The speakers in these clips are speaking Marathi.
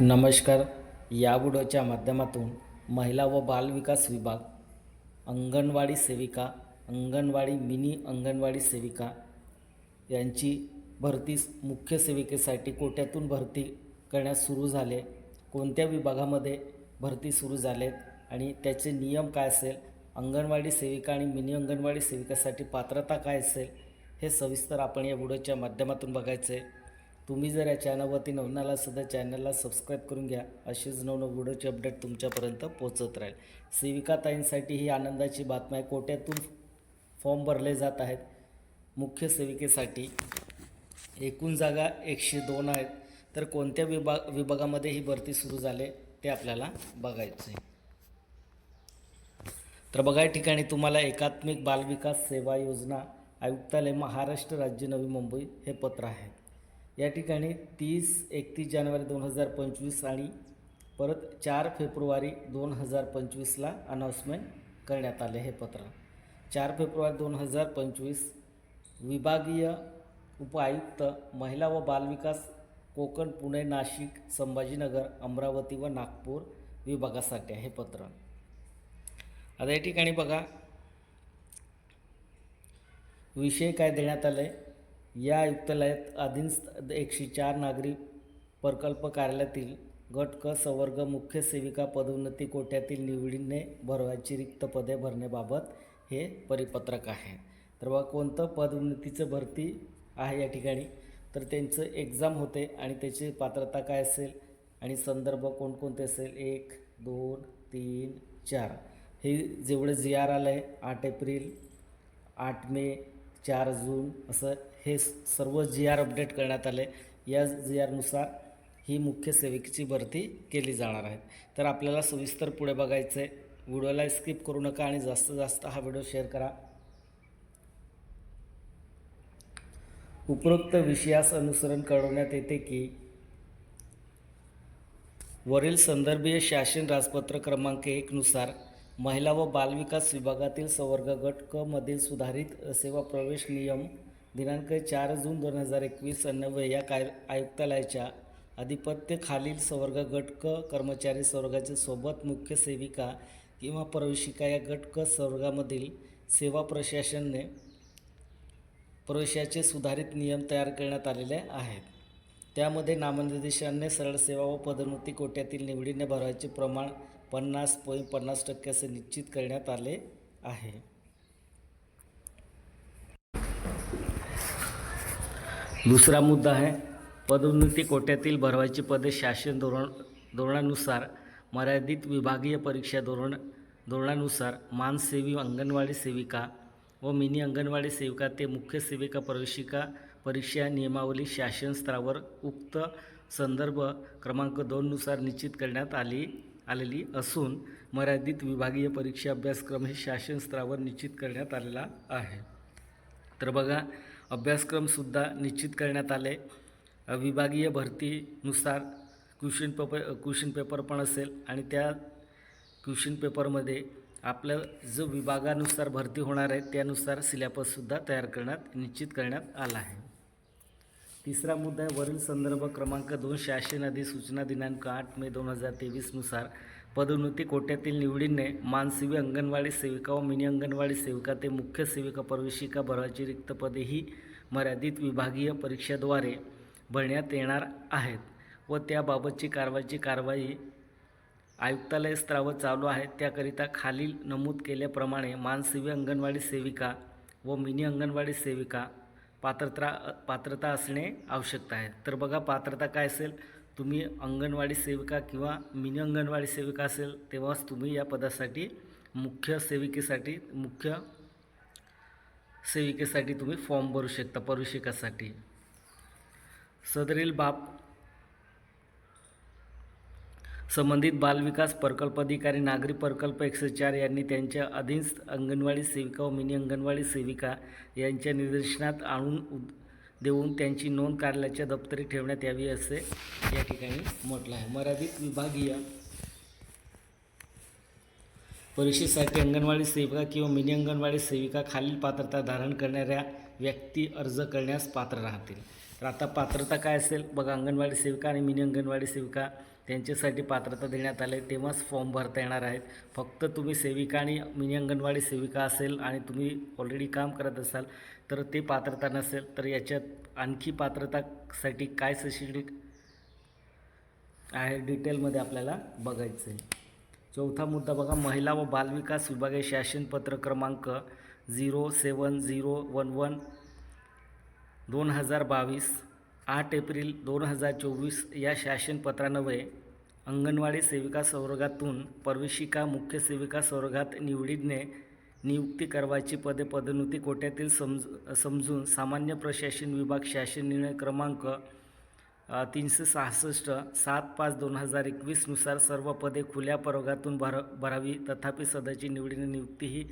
नमस्कार. या व्हिडिओच्या माध्यमातून महिला व बालविकास विभाग अंगणवाडी सेविका अंगणवाडी मिनी अंगणवाडी सेविका यांची भरती मुख्य सेविकेसाठी कोट्यातून भरती करण्यास सुरू झाले. कोणत्या विभागामध्ये भरती सुरू झालेत आणि त्याचे नियम काय असेल? अंगणवाडी सेविका आणि मिनी अंगणवाडी सेविकासाठी पात्रता काय असेल? हे सविस्तर आपण या व्हिडिओच्या माध्यमातून बघायचं आहे तुम्ही जर या चॅनलवरती नवनाला सुद्धा चॅनलला सबस्क्राईब करून घ्या. अशीच नवनव व्हिडिओची अपडेट तुमच्यापर्यंत पोहोचत राहील. सेविकाताईंसाठी ही आनंदाची बातमी आहे. कोट्यातून फॉर्म भरले जात आहेत. मुख्य सेविकेसाठी एकूण जागा एकशे दोन आहेत. तर कोणत्या विभाग विभागामध्ये ही भरती सुरू झाले ते आपल्याला बघायचं आहे तर बघा या ठिकाणी तुम्हाला एकात्मिक बालविकास सेवा योजना आयुक्तालय महाराष्ट्र राज्य नवी मुंबई हे पत्र आहे. या ठिकाणी तीस एकतीस जानेवारी दोन हजार पंचवीस आणि परत चार फेब्रुवारी दोन हजार पंचवीसला अनाऊन्समेंट करण्यात आले हे पत्र. चार फेब्रुवारी दोन हजार पंचवीस विभागीय उपायुक्त महिला व बालविकास कोकण पुणे नाशिक संभाजीनगर अमरावती व नागपूर विभागासाठी आहे हे पत्र. आता या ठिकाणी बघा विषय काय देण्यात आले या आयुक्तालयात अधीन एकशे चार नागरी प्रकल्प कार्यालयातील गट क संवर्ग मुख्य सेविका पदोन्नती कोट्यातील निवडीने भरवायची रिक्त पदे भरण्याबाबत हे परिपत्रक आहे. तर बघा कोणतं पदोन्नतीचं भरती आहे या ठिकाणी? तर त्यांचं एक्झाम होते आणि त्याची पात्रता काय असेल? आणि संदर्भ कोणकोणते असेल? एक दोन तीन चार. हे जेवढं जी आर आलं आहे आठ एप्रिल आठ मे चार जून असं हे सर्व जी आर अपडेट करण्यात आले. या जी आरनुसार ही मुख्य सेविकेची भरती केली जाणार आहे. तर आपल्याला सविस्तर पुढे बघायचं आहे व्हिडिओला स्किप करू नका आणि जास्तीत जास्त हा व्हिडिओ शेअर करा. उपरोक्त विषयास अनुसरण करण्यात येते की वरील संदर्भीय शासन राजपत्र क्रमांक एकनुसार महिला व बालविकास विभागातील संवर्ग गट क मधील सुधारित सेवा प्रवेश नियम दिनांक चार जून दोन हजार एकवीस अन्वये या काय आयुक्तालयाच्या अधिपत्य खालील संवर्ग गट क कर्मचारी संवर्गाच्या सोबत मुख्य सेविका किंवा प्रवेशिका या गट क संवर्गामधील सेवा प्रशासनने प्रवेशाचे सुधारित नियम तयार करण्यात आलेले आहेत. त्यामध्ये नामनिर्देशाने सरळ सेवा व पदोन्नती कोट्यातील निवडीने भरायचे प्रमाण पन्नास पॉईंट पन्नास टक्के असे निश्चित करण्यात आले आहे. दुसरा मुद्दा आहे पदोन्नती कोट्यातील भरवायची पदे शासन धोरण धोरणानुसार मर्यादित विभागीय परीक्षा धोरण धोरणानुसार मानसेवी अंगणवाडी सेविका व मिनी अंगणवाडी सेविका ते मुख्य सेविका प्रवेशिका परीक्षा नियमावली शासन स्तरावर उक्त संदर्भ क्रमांक दोननुसार निश्चित करण्यात आली आलेली असून मर्यादित विभागीय परीक्षा अभ्यासक्रम हे शासन स्तरावर निश्चित करण्यात आलेला आहे. तर बघा अभ्यासक्रमसुद्धा निश्चित करण्यात आले. विभागीय भरतीनुसार क्वेश्चन पेपर क्वेश्चन पेपर पण असेल आणि त्या क्वेश्चन पेपरमध्ये आपलं जो विभागानुसार भरती होणार आहे त्यानुसार सिलेबससुद्धा तयार करण्यात निश्चित करण्यात आला आहे. तिसरा मुद्दा आहे वरील संदर्भ क्रमांक दोन शासन अधिसूचना दिनांक आठ मे दोन हजार तेवीसनुसार पदोन्नती कोट्यातील निवडीने मानसिवी अंगणवाडी सेविका व मिनी अंगणवाडी सेविका ते मुख्य सेविका प्रवेशिका भराची रिक्त पदे ही मर्यादित विभागीय परीक्षेद्वारे भरण्यात येणार आहेत व त्याबाबतची कारवाईची कारवाई आयुक्तालय स्तरावर चालू आहे. त्याकरिता खालील नमूद केल्याप्रमाणे मानसिवी अंगणवाडी सेविका व मिनी अंगणवाडी सेविका पात्रता पात्रता असणे आवश्यकता आहे. तर बघा पात्रता काय असेल? तुम्ही अंगणवाडी सेविका किंवा मिनी अंगणवाडी सेविका असेल तेव्हाच तुम्ही या पदासाठी मुख्य सेविकेसाठी मुख्य सेविकेसाठी तुम्ही फॉर्म भरू शकता प्रवेशिकासाठी. सदरील बाब संबंधित बालविकास प्रकल्प अधिकारी नागरी प्रकल्प एकशे चार यांनी त्यांच्या अधीनस्थ अंगणवाडी सेविका व मिनी अंगणवाडी सेविका यांच्या निदर्शनात आणून उद- देऊन त्यांची नोंद कार्यालयाच्या दप्तरी ठेवण्यात यावी असे या ठिकाणी म्हटलं आहे. मर्यादित विभागीय परीक्षेसाठी अंगणवाडी सेविका किंवा मिनी अंगणवाडी सेविका खालील पात्रता धारण करणाऱ्या व्यक्ती अर्ज करण्यास पात्र राहतील. तर आता पात्रता काय असेल? बघा अंगणवाडी सेविका आणि मिनी अंगणवाडी सेविका त्यांच्यासाठी पात्रता देण्यात आले. तेव्हाच फॉर्म भरता येणार आहेत. फक्त तुम्ही सेविका आणि मिनी अंगणवाडी सेविका असेल आणि तुम्ही ऑलरेडी काम करत असाल तर ते पात्रता नसेल तर याच्यात आणखी पात्रतासाठी काय शैक्षणिक आहे डिटेलमध्ये आपल्याला बघायचं आहे चौथा मुद्दा बघा महिला व बालविकास विभागे शासन पत्र क्रमांक zero seven zero one one दोन हजार बावीस आठ एप्रिल दोन हजार चोवीस या शासनपत्रान्वये अंगणवाडी सेविका संवर्गातून प्रवेशिका मुख्य सेविका संवर्गात निवडीने नियुक्ती करवायची पदे पदोन्नती कोट्यातील समज समजून सामान्य प्रशासन विभाग शासन निर्णय क्रमांक तीनशे सहासष्ट सात पाच दोन हजार एकवीसनुसार सर्व पदे खुल्या प्रवर्गातून भर भरावी. तथापि सदाची निवडीने नियुक्ती ही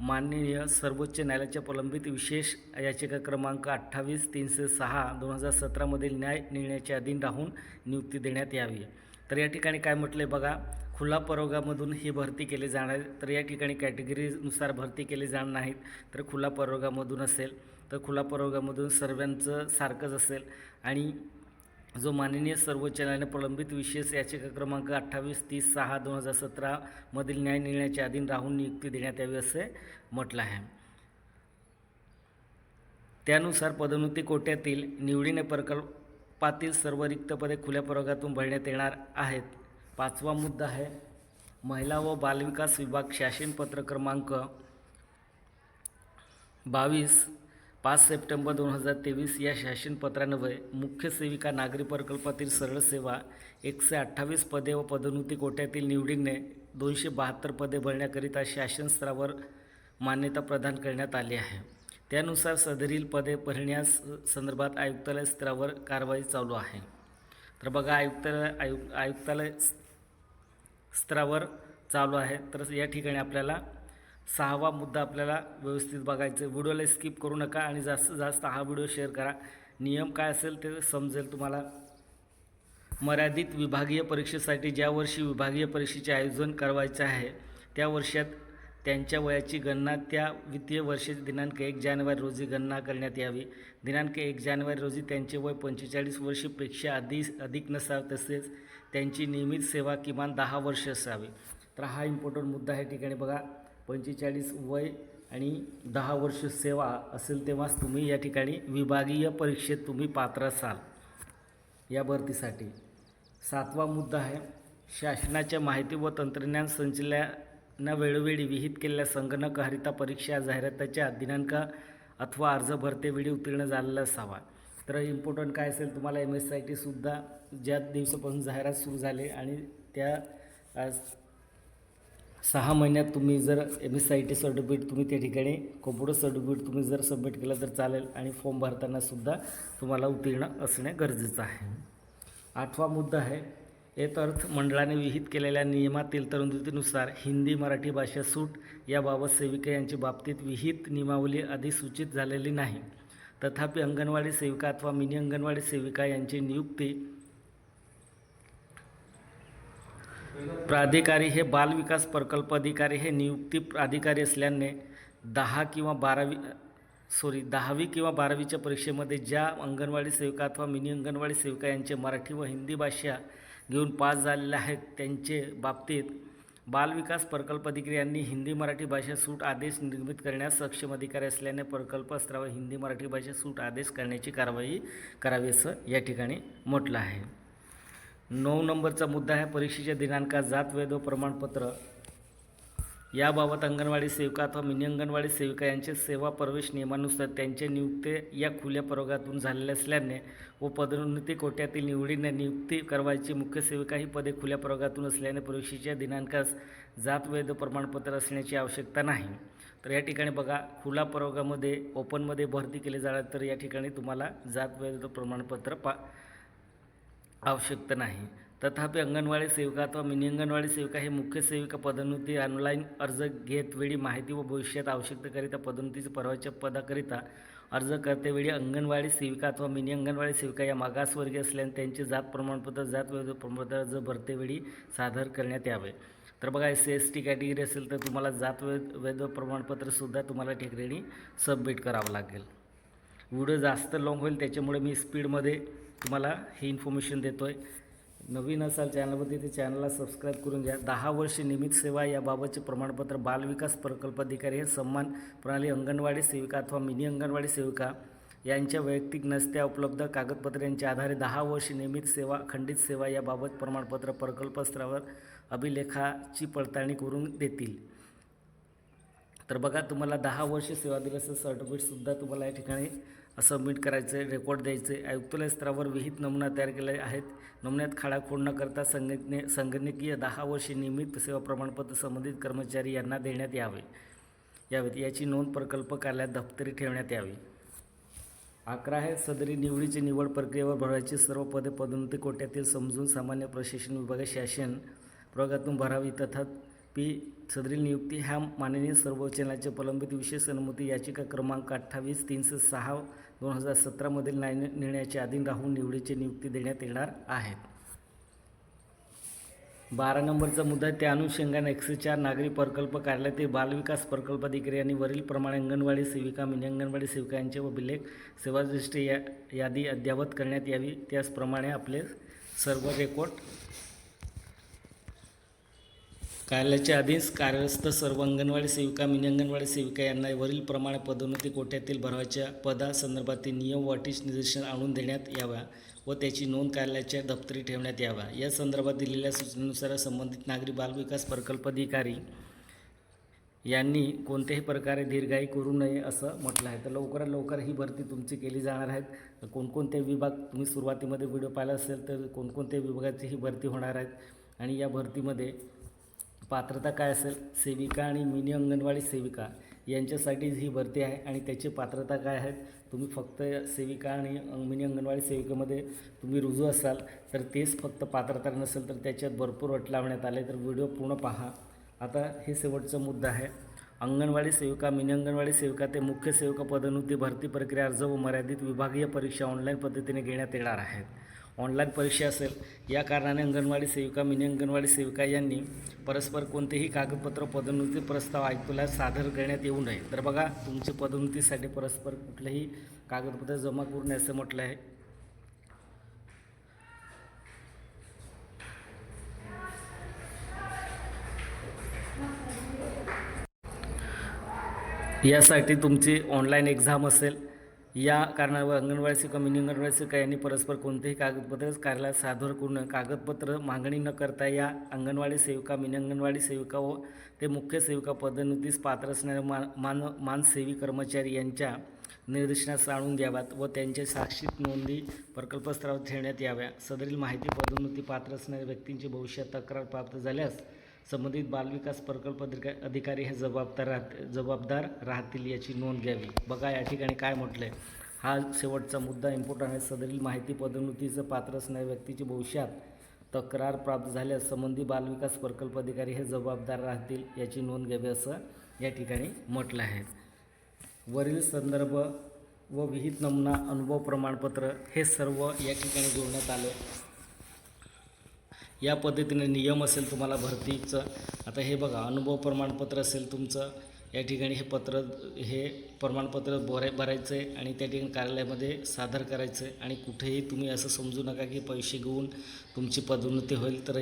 माननीय सर्वोच्च न्यायालयाच्या प्रलंबित विशेष याचिका क्रमांक अठ्ठावीस तीनशे सहा दोन हजार सतरामधील न्याय निर्णयाच्या अधीन राहून नियुक्ती देण्यात यावी. तर या ठिकाणी काय म्हटलं आहे बघा खुला प्रवर्गामधून ही भरती केली जाणार आहे. तर या ठिकाणी कॅटेगरीनुसार भरती केली जाणार नाहीत. तर खुला प्रवर्गामधून असेल तर खुला प्रवर्गामधून सर्वांचं सारखंच असेल. आणि जो माननीय सर्वोच्च न्यायालयाने प्रलंबित विशेष याचिका क्रमांक अठ्ठावीस तीस सहा दोन हजार सतरामधील न्याय निर्णयाच्या अधीन राहून नियुक्ती देण्यात यावी असे म्हटलं आहे. त्यानुसार पदोन्नती कोट्यातील निवडीने प्रकल्पातील सर्व रिक्त पदे खुल्या प्रवर्गातून भरण्यात येणार आहेत. पाचवा मुद्दा आहे महिला व बालविकास विभाग शासनपत्र क्रमांक बावीस पाच सप्टेंबर दोन हजार तेवीस या शासनपत्रान्वये मुख्य सेविका नागरी प्रकल्पातील सरळ सेवा एकशे अठ्ठावीस पदे व पदोन्नती कोट्यातील निवडीने दोनशे बहात्तर पदे भरण्याकरिता शासन स्तरावर मान्यता प्रदान करण्यात आली आहे. त्यानुसार सदरील पदे भरण्यास संदर्भात आयुक्तालय स्तरावर कारवाई चालू आहे. तर बघा आयुक्तालय आयुक्त आयुक्तालय स्तरावर चालू आहे. तर या ठिकाणी आपल्याला सहावा मुद्दा आपल्याला व्यवस्थित बघायचा आहे. व्हिडिओला स्किप करू नका आणि जास्तीत जास्त हा व्हिडिओ शेअर करा. नियम काय असेल ते समजेल तुम्हाला. मर्यादित विभागीय परीक्षेसाठी ज्या वर्षी विभागीय परीक्षेचे आयोजन करायचे आहे त्या वर्षात त्यांच्या वयाची गणना त्या वित्तीय वर्षाचे दिनांक एक जानेवारी रोजी गणना करण्यात यावी. दिनांक एक जानेवारी रोजी त्यांचे वय पंचेचाळीस वर्षीपेक्षा अधिक अधिक नसावे तसेच त्यांची नियमित सेवा किमान दहा वर्ष असावी. तर हा इम्पॉर्टंट मुद्दा या ठिकाणी बघा. पंचेचाळीस वय आणि दहा वर्ष सेवा असेल तेव्हाच तुम्ही या ठिकाणी विभागीय परीक्षेत तुम्ही पात्र असाल. या भरतीसाठी. सातवा मुद्दा आहे. शासनाच्या माहिती व तंत्रज्ञान संचलना वेळोवेळी विहित केलेल्या संगणकहरिता परीक्षा जाहिरातीच्या दिनांक अथवा अर्ज भरतेवेळी उत्तीर्ण झालेला असावा. तर इम्पॉर्टंट काय असेल तुम्हाला एम एस आय टीसुद्धा ज्या दिवसापासून जाहिरात सुरू झाली आणि त्या सहा महिन्यात तुम्ही जर M S I T certificate तुम्ही त्या ठिकाणी कॉम्प्युटर सर्टिफिकेट तुम्ही जर सबमिट केलं तर चालेल आणि फॉर्म भरतानासुद्धा तुम्हाला उत्तीर्ण असणे गरजेचं आहे. आठवा मुद्दा आहे येत अर्थ मंडळाने विहित केलेल्या नियमातील तरतुदीनुसार हिंदी मराठी भाषा सूट याबाबत सेविका यांच्या बाबतीत विहित नियमावली अधिसूचित झालेली नाही. तथापि अंगणवाडी सेविका अथवा मिनी अंगणवाडी सेविका यांची नियुक्ती प्राधिकारी हे बालविकास प्रकल्प अधिकारी हे नियुक्ती प्राधिकारी असल्याने दहा किंवा बारावी सॉरी दहावी किंवा बारावीच्या परीक्षेमध्ये ज्या अंगणवाडी सेविका अथवा मिनी अंगणवाडी सेविका यांचे मराठी व हिंदी भाषा घेऊन पास झालेल्या आहेत त्यांचे बाबतीत बालविकास प्रकल्प अधिकारी यांनी हिंदी मराठी भाषा सूट आदेश निर्मित करण्यास सक्षम अधिकारी असल्याने प्रकल्प स्तरावर हिंदी मराठी भाषा सूट आदेश करण्याची कारवाई करावी असं या ठिकाणी म्हटलं आहे. नऊ नंबरचा मुद्दा आहे परीक्षेच्या दिनांकात जात वैध प्रमाणपत्र. याबाबत अंगणवाडी सेविका अथवा मिनी अंगणवाडी सेविका यांचे सेवा प्रवेश नियमानुसार त्यांचे नियुक्ती या खुल्या प्रवर्गातून झालेल्या असल्याने व पदोन्नती कोट्यातील निवडीने नियुक्ती करवायची मुख्य सेविका ही पदे खुल्या प्रवर्गातून असल्याने परीक्षेच्या दिनांकास जात वैध प्रमाणपत्र असण्याची आवश्यकता नाही. तर या ठिकाणी बघा खुला प्रवर्गामध्ये ओपनमध्ये भरती केली जाणार तर या ठिकाणी तुम्हाला जात वैध प्रमाणपत्र पा आवश्यकता नाही. तथापि अंगणवाडी सेविका अथवा मिनी अंगणवाडी सेविका हे मुख्य सेविका पदोन्नती ऑनलाईन अर्ज घेत वेळी माहिती व भविष्यात आवश्यकतेकरिता पदोन्नतीचे परवाच्या पदाकरिता अर्ज करतेवेळी अंगणवाडी सेविका अथवा मिनी अंगणवाडी सेविका या मागासवर्गीय असल्याने त्यांचे जात प्रमाणपत्र जात वैध प्रमाणपत्र अर्ज भरतेवेळी सादर करण्यात यावे. तर बघा S C S T category असेल तर तुम्हाला जात वैध वैध प्रमाणपत्रसुद्धा तुम्हाला ठिकाणी सबमिट करावं लागेल. व्हिडिओ जास्त लाँग होईल त्याच्यामुळे मी स्पीडमध्ये तुम्हाला ही इन्फॉर्मेशन देतो आहे नवीन असाल चॅनलमध्ये ते चॅनलला सबस्क्राईब करून घ्या. दहा वर्ष नियमित सेवा याबाबतचे प्रमाणपत्र बालविकास प्रकल्प अधिकारी हे सन्मान प्रणाली अंगणवाडी सेविका अथवा मिनी अंगणवाडी सेविका यांच्या वैयक्तिक नसत्या उपलब्ध कागदपत्र यांच्या आधारे दहा वर्ष नियमित सेवा खंडित सेवा याबाबत प्रमाणपत्र प्रकल्प स्तरावर अभिलेखाची पडताळणी करून देतील. तर बघा तुम्हाला दहा वर्ष सेवा दिल्याचं सर्टिफिकेटसुद्धा तुम्हाला या ठिकाणी सबमिट करायचं आहे रेकॉर्ड द्यायचे. आहे आयुक्तालय स्तरावर विहित नमुना तयार केले आहेत. नमुन्यात खाडाखोड न करता संघटने संगणकीय दहा वर्षे नियमित सेवा प्रमाणपत्र संबंधित कर्मचारी यांना देण्यात यावे. यावेत. याची नोंद प्रकल्प कार्यालयात दप्तरी ठेवण्यात यावी. अकरा आहे सदरी निवडीची निवड प्रक्रियेवर भरायची सर्व पदे पदोन्नती कोट्यातील समजून सामान्य प्रशासन विभाग शासन प्रवर्गातून भरावी तथा पी सदरील नियुक्ती ह्या माननीय सर्वोच्च न्यायालयाच्या प्रलंबित विशेष अनुमती याचिका क्रमांक अठ्ठावीस तीनशे सहा दोन हजार सतरामधील न्याय निर्णयाच्या अधीन राहून निवडीची नियुक्ती देण्यात येणार आहेत. बारा नंबरचा मुद्दा त्या अनुषंगाने एकशे चार नागरी प्रकल्प कार्यालयातील बालविकास प्रकल्प अधिकारी यांनी वरील प्रमाणे अंगणवाडी सेविका मिनी अंगणवाडी सेविका यांचे व सेवादृष्टी या यादी अद्ययावत करण्यात यावी त्याचप्रमाणे आपले सर्व रेकॉर्ड कार्यालयाच्या अधीन कार्यरत सर्व अंगणवाडी सेविका मिनी अंगणवाडी सेविका यांना वरील प्रमाणे पदोन्नती कोट्यातील भरवाच्या पदासंदर्भातील नियम व अटीच निदर्शन आणून देण्यात याव्या व त्याची नोंद कार्यालयाच्या दप्तरी ठेवण्यात याव्या या संदर्भात दिलेल्या सूचनेनुसार संबंधित नागरी बालविकास प्रकल्प अधिकारी यांनी कोणत्याही प्रकारे दीर्घाई करू नये असं म्हटलं आहे. तर लवकरात लवकर ही भरती तुमची केली जाणार आहेत कोणकोणते विभाग तुम्ही सुरुवातीमध्ये व्हिडिओ पाहिला असेल तर कोणकोणत्या विभागाची ही भरती होणार आहेत आणि या भरतीमध्ये पात्रता काय असेल? सेविका आणि मिनी अंगणवाडी सेविका यांच्यासाठीच ही भरती आहे आणि त्याची पात्रता काय आहेत? तुम्ही फक्त सेविका आणि मिनी अंगणवाडी सेविकेमध्ये तुम्ही रुजू असाल तर तेच फक्त पात्रता नसेल तर त्याच्यात भरपूर अट लावण्यात आले. तर व्हिडिओ पूर्ण पहा. आता हे शेवटचा मुद्दा आहे. अंगणवाडी सेविका मिनी अंगणवाडी सेविका ते मुख्य सेविका पदोन्नती भरती प्रक्रिया अर्ज व मर्यादित विभागीय परीक्षा ऑनलाईन पद्धतीने घेण्यात येणार आहेत. ऑनलाईन परीक्षा असेल या कारणाने अंगणवाडी सेविका मिनी अंगणवाडी सेविका यांनी परस्पर कोणतेही कागदपत्र पदोन्नती प्रस्ताव आयुक्तालयात सादर करण्यात येऊ नये. तर बघा तुमच्या पदोन्नतीसाठी परस्पर कुठलेही कागदपत्र जमा करू नये असं म्हटलं आहे. यासाठी तुमची ऑनलाईन एक्झाम असेल या कारणावर अंगणवाडी सेविका मिनी अंगणवाडी सेविका यांनी परस्पर कोणतेही कागदपत्र कार्यालयात सादर करून कागदपत्र मागणी न करता या अंगणवाडी सेविका मिनी अंगणवाडी सेविका व ते मुख्य सेविका पदोन्नतीस पात्र असणाऱ्या मान मान मानसेवी कर्मचारी यांच्या निदर्शनास आणून द्याव्यात व त्यांच्या साक्षीत नोंदी प्रकल्प स्तरावर ठेवण्यात याव्या. सदरील माहिती पदोन्नती पात्र असणाऱ्या व्यक्तींची भविष्यात तक्रार प्राप्त झाल्यास संबंधित बालविकास प्रकल्प अधिकारी हे जबाबदार राहत जबाबदार राहतील याची नोंद घ्यावी. बघा या ठिकाणी काय म्हटलं आहे हा शेवटचा मुद्दा इम्पॉर्टंट आहे. सदरील माहिती पदोन्नतीचं पात्र असणाऱ्या व्यक्तीची भविष्यात तक्रार प्राप्त झाल्यास संबंधित बालविकास प्रकल्प अधिकारी हे जबाबदार राहतील याची नोंद घ्यावी असं या ठिकाणी म्हटलं आहे. वरील संदर्भ व विहित नमुना अनुभव प्रमाणपत्र हे सर्व या ठिकाणी जोडण्यात आलं. या पद्धतीने नियम असेल तुम्हाला भरतीचं. आता हे बघा अनुभव प्रमाणपत्र असेल तुमचं या ठिकाणी हे पत्र हे प्रमाणपत्र भराय भरायचं आहे आणि त्या ठिकाणी कार्यालयामध्ये सादर करायचं आहे आणि कुठेही तुम्ही असं समजू नका की पैसे घेऊन तुमची पदोन्नती होईल तर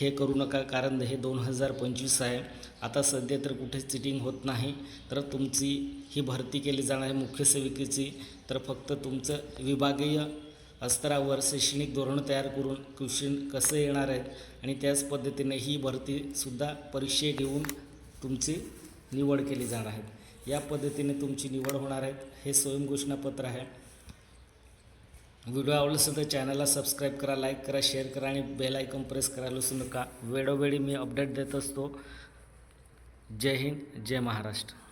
हे करू नका कारण हे दोन हजार पंचवीस आहे. आता सध्या तर कुठेच चिटिंग होत नाही तर तुमची ही भरती केली जाणार आहे मुख्य सेविकेची. तर फक्त तुमचं विभागीय स्तरावर शैक्षणिक धोरण तयार करून क्वेश्चन कसं येणार आहेत आणि त्याच पद्धतीने ही भरतीसुद्धा परीक्षे घेऊन तुमची निवड केली जाणार आहे. या पद्धतीने तुमची निवड होणार आहेत हे स्वयंघोषणापत्र आहे. व्हिडिओ आवडला असेल तर चॅनलला सबस्क्राईब करा लाईक करा शेअर करा आणि बेल आयकॉन प्रेस करायला विसरू नका. वेळोवेळी मी अपडेट देत असतो. जय हिंद जय महाराष्ट्र.